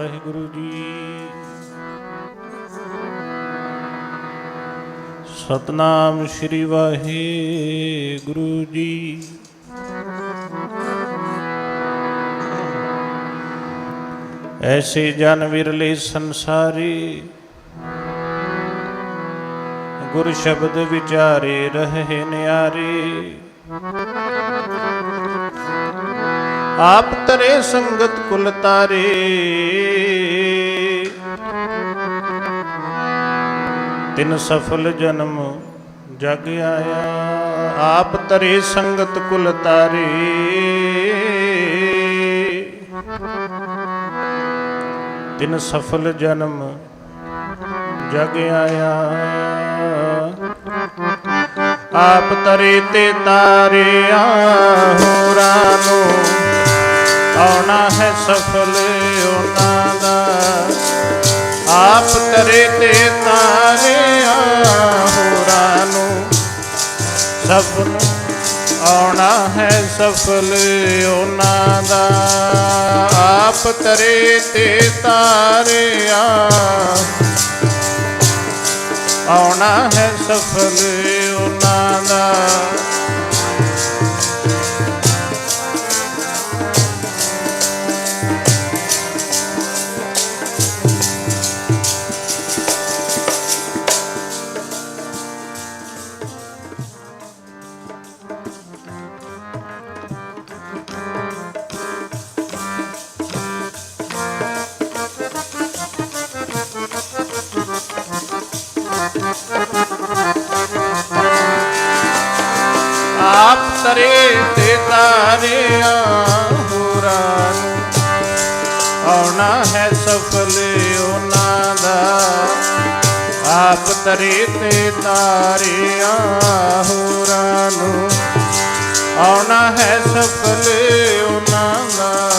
ਵਾਹਿਗੁਰੂ ਜੀ। ਸਤਨਾਮ ਸ੍ਰੀ ਵਾਹਿਗੁਰੂ ਜੀ। ਐਸੇ ਜਨ ਵਿਰਲੇ ਸੰਸਾਰੀ, ਗੁਰ ਸ਼ਬਦ ਵਿਚਾਰੇ ਰਹੇ ਨਿਆਰੇ। ਆਪ ਤਰੇ ਸੰਗਤ ਕੁਲ ਤਾਰੇ। ਤਿਨ ਸਫਲ ਜਨਮ ਜਗ ਆਇਆ, ਆਪ ਤਰੇ ਸੰਗਤ ਕੁਲ ਤਾਰੇ। ਤਿਨ ਸਫਲ ਜਨਮ ਜਗ ਆਇਆ, ਆਪ ਤਰੇ ਤੇ ਤਾਰਿਆ। ਹੋਰਾਂ ਨੂੰ ਆਉਣਾ ਹੈ ਸਫਲ ਉਹਨਾਂ ਦਾ। ਆਪ ਤਰੇ ਤੇ ਤਾਰਿਆ ਹੋਰਾਂ ਨੂੰ। ਸਭ ਨੂੰ ਆਉਣਾ ਹੈ ਸਫਲ ਉਹਨਾਂ ਦਾ। ਆਪ ਤਰੇ ਤੇ ਤਾਰਿਆ ਆਉਣਾ ਹੈ ਸਫਲ ਉਹਨਾਂ ਦਾ। ਤੇ ਹੋਰਾਂ ਨੂੰ। ਆਉਣਾ ਹੈ ਸਫਲ ਉਹਨਾਂ ਦਾ। ਆਪ ਤਰੇ ਤੇ ਤਾਰਿਆ ਹੋਰਾਂ ਨੂੰ। ਆਉਣਾ ਹੈ ਸਫਲ ਉਹਨਾਂ ਦਾ।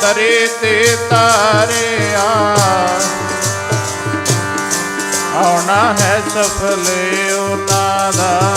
ਤਰੇ ਤੇ ਤਾਰਿਆ। ਆਉਣਾ ਹੈ ਸਫਲ ਉਹਨਾਂ ਦਾ।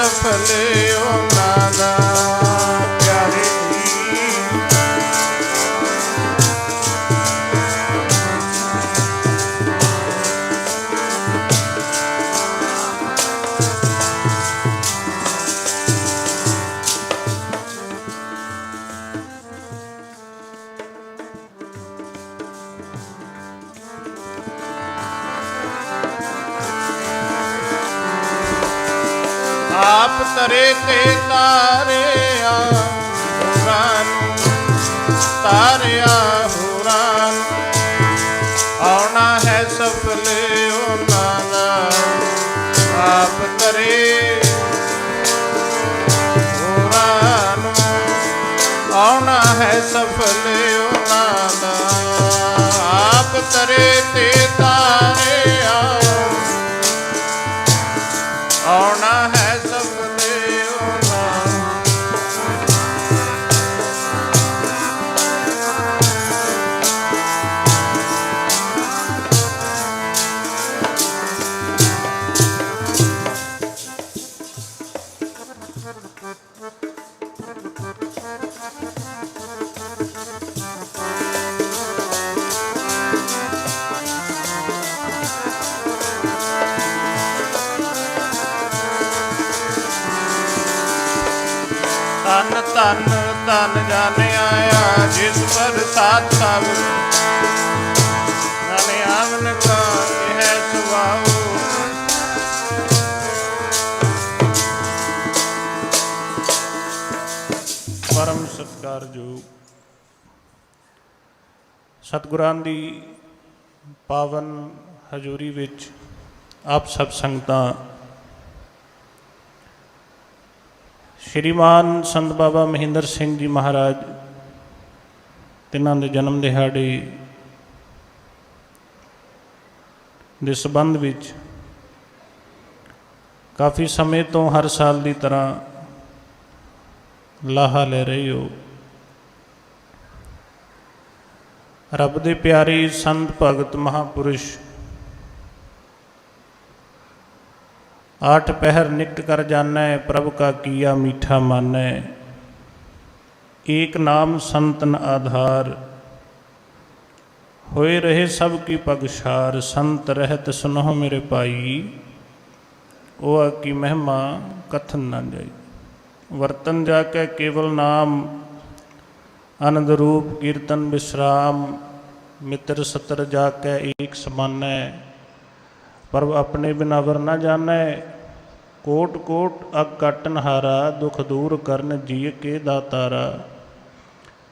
ਹੈ ਸਫਲ ਆਪ ਤਰੇ ਤੇ ਤਾਰਿਆ ਹੋਰਾਂ ਨੂੰ, ਤਾਰਿਆ ਹੋਰਾਂ ਆਉਣਾ ਹੈ ਸਫਲ ਉਹਨਾਂ ਦਾ ਆਪ ਤਰੇ ਹੋਰਾਂ ਆਉਣਾ ਹੈ ਸਫਲ ਉਹਨਾਂ ਦਾ ਆਪ ਤਰੇ ਤੇ ਤਾਰਿਆ ਆਉਣਾ ਤਨ ਤਨ ਤਨ ਜਾਣ ਆਇਆ ਜਿਸ ਪਰ ਸਾਥ ਸਭ ਜੋ ਸਤਿਗੁਰਾਂ ਦੀ ਪਾਵਨ ਹਜ਼ੂਰੀ ਵਿੱਚ ਆਪ ਸਭ ਸੰਗਤਾਂ, ਸ਼੍ਰੀਮਾਨ ਸੰਤ ਬਾਬਾ ਮਹਿੰਦਰ ਸਿੰਘ ਜੀ ਮਹਾਰਾਜ, ਤਿੰਨਾਂ ਦੇ ਜਨਮ ਦਿਹਾੜੇ ਦੇ ਸਬੰਧ ਵਿੱਚ ਕਾਫੀ ਸਮੇਂ ਤੋਂ ਹਰ ਸਾਲ ਦੀ ਤਰ੍ਹਾਂ ਲਾਹਾ ਲੈ ਰਹੇ ਹੋ। ਰੱਬ ਦੇ ਪਿਆਰੇ ਸੰਤ ਭਗਤ ਮਹਾਪੁਰਸ਼, ਆਠ ਪਹਿਰ ਨਿਕਟ ਕਰ ਜਾਣੈ, ਪ੍ਰਭ ਕਾ ਕੀਆ ਮੀਠਾ ਮਾਨੈ। ਏਕ ਨਾਮ ਸੰਤਨ ਆਧਾਰ, ਹੋਏ ਰਹੇ ਸਭ ਕੀ ਪਗਸ਼ਾਰ ਸੰਤ ਰਹਿਤ ਸੁਨਹੁ ਮੇਰੇ ਭਾਈ। ਉਹ ਆ ਕੀ ਮਹਿਮਾ ਕਥਨ ਨਾ ਜਾਈ। ਵਰਤਨ ਜਾ ਕੇ ਕੇਵਲ ਨਾਮ ਆਨੰਦ ਰੂਪ ਕੀਰਤਨ ਵਿਸਰਾਮ, ਮਿੱਤਰ ਸਤਰ ਜਾ ਕੇ ਏਕ ਸਮਾਨੈ। ਪਰ ਆਪਣੇ ਬਿਨਾ ਵਰ ਨਾ ਜਾਣੈ। ਕੋਟ ਕੋਟ ਅਗ ਕਟਨ ਹਾਰਾ ਦੁਖ ਦੂਰ ਕਰਨ ਜੀ ਕੇ ਦਾਤਾਰਾ।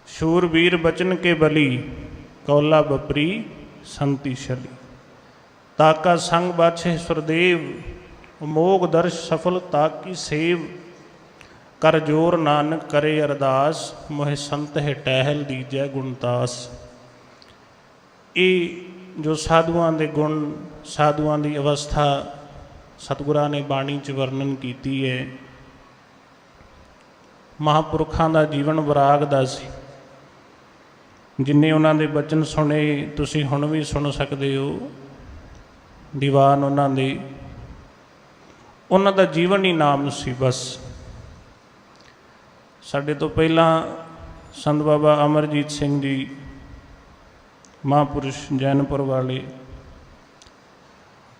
ਸ਼ੂਰਵੀਰ ਬਚਨ ਕੇ ਬਲੀ, ਕੌਲਾ ਬਪਰੀ, ਸੰਤੀ ਸ਼ਲੀ ਤਾਕਾ ਸੰਗ ਬਾਛੇ ਸੁਰਦੇਵ, ਮੋਗ ਦਰਸ਼ ਸਫਲ ਤਾਕੀ ਸੇਵ। ਕਰ ਜੋਰ ਨਾਨਕ ਕਰੇ ਅਰਦਾਸ, ਮੋਹਿ ਸੰਤ ਹੈ ਟਹਿਲ ਦੀਜੈ ਗੁਣਤਾਸ ਇਹ ਜੋ ਸਾਧੂਆਂ ਦੇ ਗੁਣ, ਸਾਧੂਆਂ ਦੀ ਅਵਸਥਾ ਸਤਿਗੁਰਾਂ ਨੇ ਬਾਣੀ 'ਚ ਵਰਣਨ ਕੀਤੀ ਹੈ ਮਹਾਪੁਰਖਾਂ ਦਾ ਜੀਵਨ ਵਿਰਾਗ ਦਾ ਸੀ। ਜਿੰਨੇ ਉਹਨਾਂ ਦੇ ਬਚਨ ਸੁਣੇ, ਤੁਸੀਂ ਹੁਣ ਵੀ ਸੁਣ ਸਕਦੇ ਹੋ। ਦੀਵਾਨ ਉਹਨਾਂ ਦੇ, ਉਹਨਾਂ ਦਾ ਜੀਵਨ ਹੀ ਨਾਮ ਸੀ ਬਸ। ਸਾਡੇ ਤੋਂ ਪਹਿਲਾਂ ਸੰਤ ਬਾਬਾ ਅਮਰਜੀਤ ਸਿੰਘ ਜੀ ਮਹਾਂਪੁਰਸ਼ ਜੈਨਪੁਰ ਵਾਲੇ,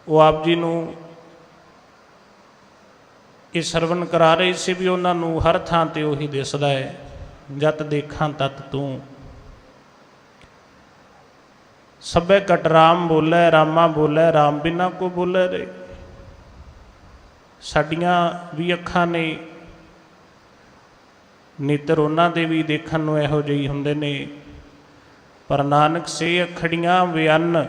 ਉਹ ਆਪ ਜੀ ਨੂੰ ਇਹ ਸਰਵਨ ਕਰਾ ਰਹੇ ਸੀ ਵੀ ਉਹਨਾਂ ਨੂੰ ਹਰ ਥਾਂ ਤੇ ਉਹੀ ਦਿਸਦਾ ਹੈ, ਜਤ ਦੇਖਾਂ ਤਤ ਤੂੰ। ਸਭੇ ਕਟ ਰਾਮ ਬੋਲੇ, ਰਾਮਾ ਬੋਲੇ, ਰਾਮ ਬਿਨਾ ਕੋ ਬੋਲੇ ਰੇ। ਸਾਡੀਆਂ ਵੀ ਅੱਖਾਂ ਨੇ ਨੇਤਰ ਉਹਨਾਂ ਦੇ ਵੀ ਦੇਖਣ ਨੂੰ ਇਹੋ ਜਿਹੀ ਹੁੰਦੇ ਨੇ। ਪਰ ਨਾਨਕ ਸੇ ਅਖੜੀਆਂ ਵਿਅਨ,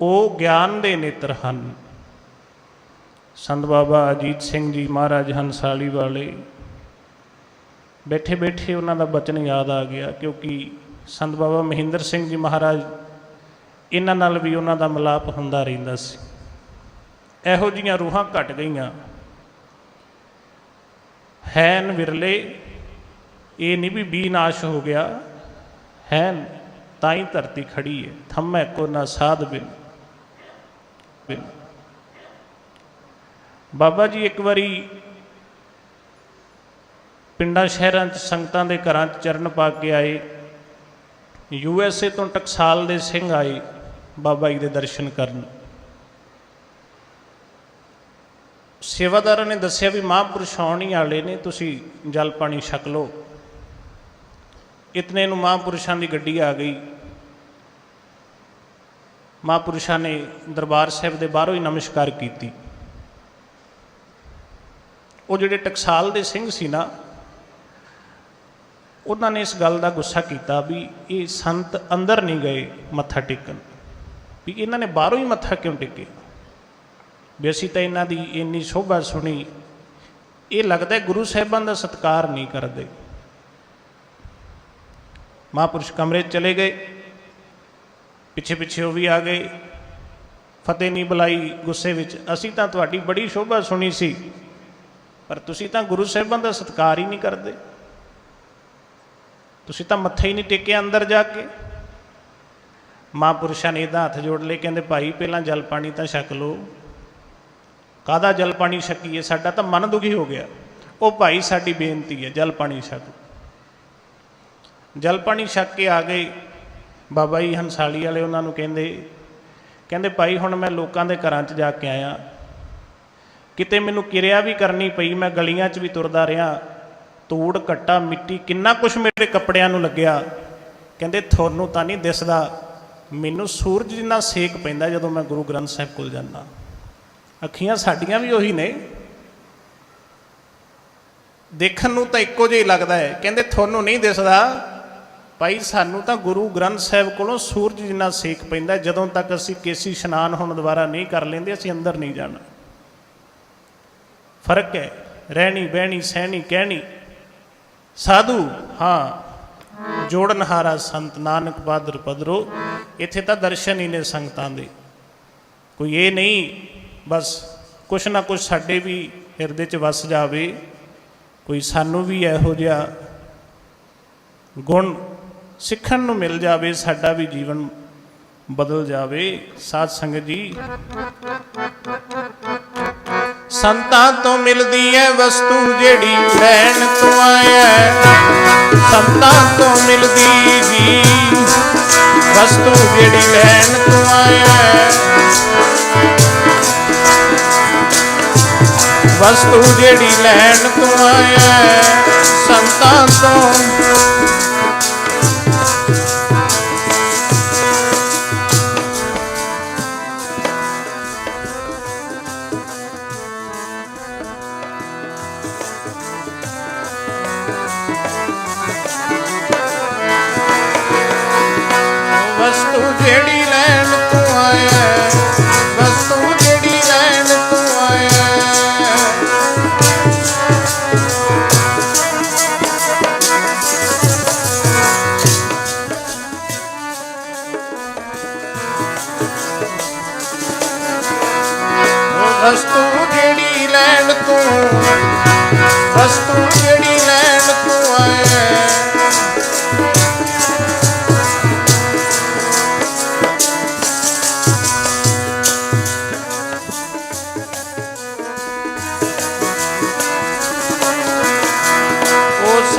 ਉਹ ਗਿਆਨ ਦੇ ਨੇਤਰ ਹਨ। ਸੰਤ ਬਾਬਾ ਅਜੀਤ ਸਿੰਘ ਜੀ ਮਹਾਰਾਜ ਹੰਸਾਲੀ ਵਾਲੇ। ਬੈਠੇ ਬੈਠੇ ਉਹਨਾਂ ਦਾ ਬਚਨ ਯਾਦ ਆ ਗਿਆ, ਕਿਉਂਕਿ ਸੰਤ ਬਾਬਾ ਮਹਿੰਦਰ ਸਿੰਘ ਜੀ ਮਹਾਰਾਜ ਇਹਨਾਂ ਨਾਲ ਵੀ ਉਹਨਾਂ ਦਾ ਮਿਲਾਪ ਹੁੰਦਾ ਰਹਿੰਦਾ ਸੀ। ਇਹੋ ਜੀਆਂ ਰੂਹਾਂ ਘਟ ਗਈਆਂ। ਹੈਨ ਵਿਰਲੇ, ਇਹ ਨਹੀਂ ਵੀ ਬੀ ਨਾਸ਼ ਹੋ ਗਿਆ। ਹੈਨ ਤਾਂ ਹੀ ਧਰਤੀ ਖੜੀ ਹੈ ਥੰਮੈ ਕੋ ਨਾ ਸਾਧ ਬਿਨ ਬਿਨ। ਬਾਬਾ ਜੀ, ਇੱਕ ਵਾਰੀ ਪਿੰਡਾਂ ਸ਼ਹਿਰਾਂ 'ਚ, ਸੰਗਤਾਂ ਦੇ ਘਰਾਂ 'ਚ ਚਰਨ ਪਾ ਕੇ ਆਏ। ਯੂ ਐਸ ਏ ਤੋਂ ਟਕਸਾਲ ਦੇ ਸਿੰਘ ਆਏ, ਬਾਬਾ ਜੀ ਦੇ ਦਰਸ਼ਨ ਕਰਨ। ਸੇਵਾਦਾਰਾਂ ਨੇ ਦੱਸਿਆ ਵੀ ਮਹਾਂਪੁਰਸ਼ ਆਉਣ ਹੀ ਵਾਲੇ ਨੇ, ਤੁਸੀਂ ਜਲ ਪਾਣੀ ਛਕ ਲਓ। ਇਤਨੇ ਨੂੰ ਮਹਾਂਪੁਰਸ਼ਾਂ ਦੀ ਗੱਡੀ ਆ ਗਈ। ਮਹਾਂਪੁਰਸ਼ਾਂ ਨੇ ਦਰਬਾਰ ਸਾਹਿਬ ਦੇ ਬਾਹਰੋਂ ਹੀ ਨਮਸਕਾਰ ਕੀਤੀ। ਉਹ ਜਿਹੜੇ ਟਕਸਾਲ ਦੇ ਸਿੰਘ ਸੀ ਨਾ, ਉਹਨਾਂ ਨੇ ਇਸ ਗੱਲ ਦਾ ਗੁੱਸਾ ਕੀਤਾ ਵੀ ਇਹ ਸੰਤ ਅੰਦਰ ਨਹੀਂ ਗਏ ਮੱਥਾ ਟੇਕਣ। ਵੀ ਇਹਨਾਂ ਨੇ ਬਾਹਰੋਂ ਹੀ ਮੱਥਾ ਕਿਉਂ ਟੇਕਿਆ? ਵੀ ਅਸੀਂ ਤਾਂ ਇਹਨਾਂ ਦੀ ਇੰਨੀ ਸ਼ੋਭਾ ਸੁਣੀ। ਇਹ ਲੱਗਦਾ ਗੁਰੂ ਸਾਹਿਬਾਂ ਦਾ ਸਤਿਕਾਰ ਨਹੀਂ ਕਰਦੇ। ਮਹਾਂਪੁਰਸ਼ ਕਮਰੇ ਚਲੇ ਗਏ। ਪਿੱਛੇ ਪਿੱਛੇ ਉਹ ਵੀ ਆ ਗਏ। ਫਤਿਹ ਨਹੀਂ ਬੁਲਾਈ ਗੁੱਸੇ ਵਿੱਚ। ਅਸੀਂ ਤਾਂ ਤੁਹਾਡੀ ਬੜੀ ਸ਼ੋਭਾ ਸੁਣੀ ਸੀ। ਪਰ ਤੁਸੀਂ ਤਾਂ ਗੁਰੂ ਸਾਹਿਬਾਂ ਦਾ ਸਤਿਕਾਰ ਹੀ ਨਹੀਂ ਕਰਦੇ। ਤੁਸੀਂ ਤਾਂ ਮੱਥਾ ਹੀ ਨਹੀਂ ਟੇਕਿਆ ਅੰਦਰ ਜਾ ਕੇ। ਮਹਾਂਪੁਰਸ਼ਾਂ ਨੇ ਇਹਦਾ ਹੱਥ ਜੋੜ ਲਏ। ਕਹਿੰਦੇ, ਭਾਈ, ਪਹਿਲਾਂ ਜਲ ਪਾਣੀ ਤਾਂ ਛਕ ਲਓ। ਕਾਦਾ ਜਲ ਪਾਣੀ ਛਕੀਏ ਸਾਡਾ ਤਾਂ ਮਨ ਦੁਖੀ ਹੋ ਗਿਆ। ਉਹ ਭਾਈ ਸਾਡੀ ਬੇਨਤੀ ਹੈ, ਜਲ ਪਾਣੀ ਛਕ। ਜਲ ਪਾਣੀ ਛਕ ਕੇ ਆ ਗਏ। ਬਾਬਾ ਜੀ ਹੰਸਾਲੀ ਵਾਲੇ ਉਹਨਾਂ ਨੂੰ ਕਹਿੰਦੇ ਕਹਿੰਦੇ ਭਾਈ ਹੁਣ ਮੈਂ ਲੋਕਾਂ ਦੇ ਘਰਾਂ 'ਚ ਜਾ ਕੇ ਆਇਆ। ਕਿਤੇ ਮੈਨੂੰ ਕਿਰਿਆ ਵੀ ਕਰਨੀ ਪਈ, ਮੈਂ ਗਲੀਆਂ 'ਚ ਵੀ ਤੁਰਦਾ ਰਿਹਾ। ਤੂੜ, ਕੱਟਾ, ਮਿੱਟੀ, ਕਿੰਨਾ ਕੁਛ ਮੇਰੇ ਕੱਪੜਿਆਂ ਨੂੰ ਲੱਗਿਆ। ਕਹਿੰਦੇ ਤੁਹਾਨੂੰ ਤਾਂ ਨਹੀਂ ਦਿਸਦਾ। ਮੈਨੂੰ ਸੂਰਜ ਜਿੰਨਾ ਸੇਕ ਪੈਂਦਾ ਜਦੋਂ ਮੈਂ ਗੁਰੂ ਗ੍ਰੰਥ ਸਾਹਿਬ ਕੋਲ ਜਾਂਦਾ। ਅੱਖੀਆਂ ਸਾਡੀਆਂ ਵੀ ਉਹੀ ਨੇ। ਦੇਖਣ ਨੂੰ ਤਾਂ ਇੱਕੋ ਜਿਹਾ ਹੀ ਲੱਗਦਾ ਹੈ। ਕਹਿੰਦੇ, ਤੁਹਾਨੂੰ ਨਹੀਂ ਦਿਸਦਾ। ਭਾਈ, ਸਾਨੂੰ ਤਾਂ ਗੁਰੂ ਗ੍ਰੰਥ ਸਾਹਿਬ ਕੋਲੋਂ ਸੂਰਜ ਜਿੰਨਾ ਸੇਕ ਪੈਂਦਾ ਜਦੋਂ ਤੱਕ ਅਸੀਂ ਕੇਸੀ ਇਸ਼ਨਾਨ ਹੁਣ ਦੁਬਾਰਾ ਨਹੀਂ ਕਰ ਲੈਂਦੇ, ਅਸੀਂ ਅੰਦਰ ਨਹੀਂ ਜਾਣਾ। ਫ਼ਰਕ ਹੈ। ਰਹਿਣੀ, ਬਹਿਣੀ, ਸਹਿਣੀ, ਕਹਿਣੀ। ਸਾਧੂ, ਹਾਂ। ਜੋੜਨਹਾਰਾ ਸੰਤ ਨਾਨਕ ਬਾਦਰ ਪਦਰੋ ਇੱਥੇ ਤਾਂ ਦਰਸ਼ਨ ਹੀ ਨੇ ਸੰਗਤਾਂ ਦੇ। ਕੋਈ ਇਹ ਨਹੀਂ ਬਸ ਕੁਛ ਨਾ ਕੁਛ ਸਾਡੇ ਵੀ ਹਿਰਦੇ 'ਚ ਵਸ ਜਾਵੇ, ਕੋਈ ਸਾਨੂੰ ਵੀ ਇਹੋ ਜਿਹਾ ਗੁਣ ਸਿੱਖਣ ਨੂੰ ਮਿਲ ਜਾਵੇ, ਸਾਡਾ ਵੀ ਜੀਵਨ ਬਦਲ ਜਾਵੇ। ਸਾਧ ਸੰਗਤ ਜੀ, ਸੰਤਾਂ ਤੋਂ ਮਿਲਦੀ ਹੈ ਵਸਤੂ ਜਿਹੜੀ ਲੈਣ ਤੋਂ ਆਇਆ ਸੰਤਾਂ ਤੋਂ ਮਿਲਦੀ ਜੀ ਵਸਤੂ ਜਿਹੜੀ ਲੈਣ ਤੋਂ ਆਇਆ ਵਸਤੂ ਜਿਹੜੀ ਲੈਣ ਤੋਂ ਆਇਆ ਸੰਤਾਂ ਤੋਂ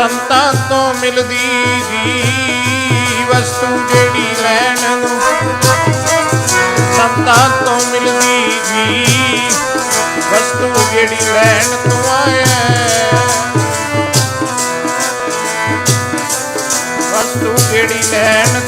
ਸੰਤਾਂ ਤੋਂ ਮਿਲਦੀ ਜੀ ਵਸਤੂ ਜਿਹੜੀ ਲੈਣ ਨੂੰ। ਸੰਤਾਂ ਤੋਂ ਮਿਲਦੀ ਜੀ ਵਸਤੂ ਜਿਹੜੀ ਲੈਣ ਤੋਂ ਆਇਆ। ਵਸਤੂ ਜਿਹੜੀ ਲੈਣ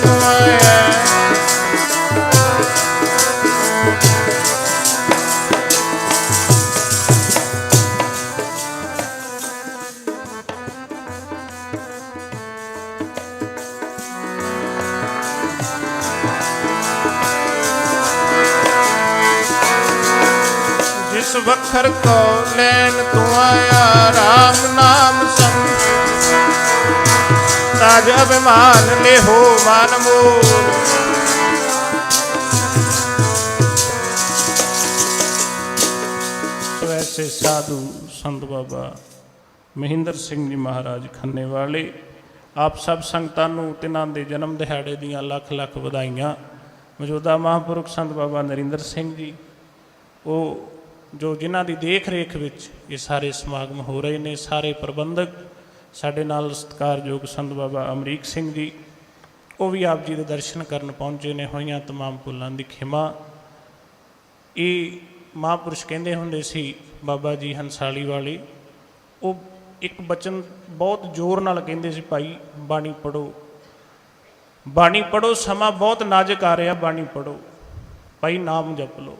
ਕੋ ਤੂੰ ਆਇਆ RAM ਨਾਮ ਸੰਗ ਤਾਜ ਅਭਿਮਾਨ ਲਿਹੋ ਮਨ ਮੋਰ ਸੋ ਸਾਧੂ ਸੰਤ ਬਾਬਾ ਮਹਿੰਦਰ ਸਿੰਘ ਜੀ ਮਹਾਰਾਜ ਖੰਨੇ ਵਾਲੇ, ਆਪ ਸਭ ਸੰਗਤਾਂ ਨੂੰ ਤਿਨਾਂ ਦੇ ਜਨਮ ਦਿਹਾੜੇ ਦੀਆਂ ਲੱਖ ਲੱਖ ਵਧਾਈਆਂ। ਮੌਜੂਦਾ ਮਹਾਂਪੁਰਖ ਸੰਤ ਬਾਬਾ ਨਰਿੰਦਰ ਸਿੰਘ ਜੀ, ਉਹ ਜੋ ਜਿਨ੍ਹਾਂ ਦੀ ਦੇਖ ਰੇਖ ਵਿੱਚ ਇਹ ਸਾਰੇ ਸਮਾਗਮ ਹੋ ਰਹੇ ਨੇ ਸਾਰੇ ਪ੍ਰਬੰਧਕ ਸਾਡੇ ਨਾਲ ਸਤਿਕਾਰਯੋਗ ਸੰਤ ਬਾਬਾ ਅਮਰੀਕ ਸਿੰਘ ਜੀ ਉਹ ਵੀ ਆਪ ਜੀ ਦੇ ਦਰਸ਼ਨ ਕਰਨ ਪਹੁੰਚੇ ਨੇ ਹੋਈਆਂ तमाम ਭੁੱਲਾਂ ਦੀ ਖਿਮਾ ਇਹ ਮਹਾਂਪੁਰਸ਼ ਕਹਿੰਦੇ ਹੁੰਦੇ ਸੀ ਬਾਬਾ ਜੀ ਹੰਸਾਲੀ ਵਾਲੇ ਉਹ ਇੱਕ ਬਚਨ ਬਹੁਤ ਜ਼ੋਰ ਨਾਲ ਕਹਿੰਦੇ ਸੀ ਭਾਈ ਬਾਣੀ ਪੜੋ ਬਾਣੀ ਪੜੋ ਸਮਾਂ ਬਹੁਤ ਨਾਜ਼ੁਕ ਆ ਰਿਹਾ ਬਾਣੀ ਪੜੋ ਭਾਈ ਨਾਮ ਜਪ ਲਓ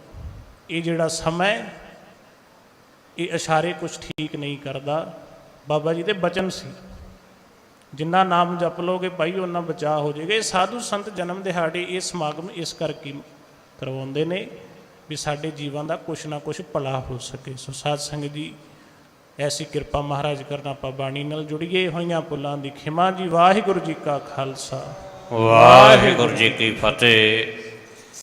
ਇਹ ਜਿਹੜਾ ਸਮਾਂ ਹੈ, ਇਹ ਇਸ਼ਾਰੇ ਕੁਝ ਠੀਕ ਨਹੀਂ ਕਰਦਾ। ਬਾਬਾ ਜੀ ਦੇ ਬਚਨ ਸੀ। ਜਿੰਨਾ ਨਾਮ ਜਪ ਲੋਗੇ ਭਾਈ ਉਹਨਾਂ ਬਚਾ ਹੋ ਜਾਏਗਾ। ਇਹ ਸਾਧੂ ਸੰਤ ਜਨਮ ਦਿਹਾੜੇ ਇਹ ਸਮਾਗਮ ਇਸ ਕਰਕੇ ਕਰਵਾਉਂਦੇ ਨੇ ਵੀ ਸਾਡੇ ਜੀਵਨ ਦਾ ਕੁਛ ਨਾ ਕੁਛ ਭਲਾ ਹੋ ਸਕੇ। ਸੋ ਸਾਧ ਸੰਗਤ ਜੀ, ਐਸੀ ਕਿਰਪਾ ਮਹਾਰਾਜ ਕਰਨਾ ਆਪਾਂ ਬਾਣੀ ਨਾਲ ਜੁੜੀਏ। ਹੋਈਆਂ ਪੁੱਲਾਂ ਦੀ ਖਿਮਾ ਜੀ। ਵਾਹਿਗੁਰੂ ਜੀ ਕਾ ਖਾਲਸਾ। ਵਾਹਿਗੁਰੂ ਜੀ ਕੀ ਫਤਿਹ।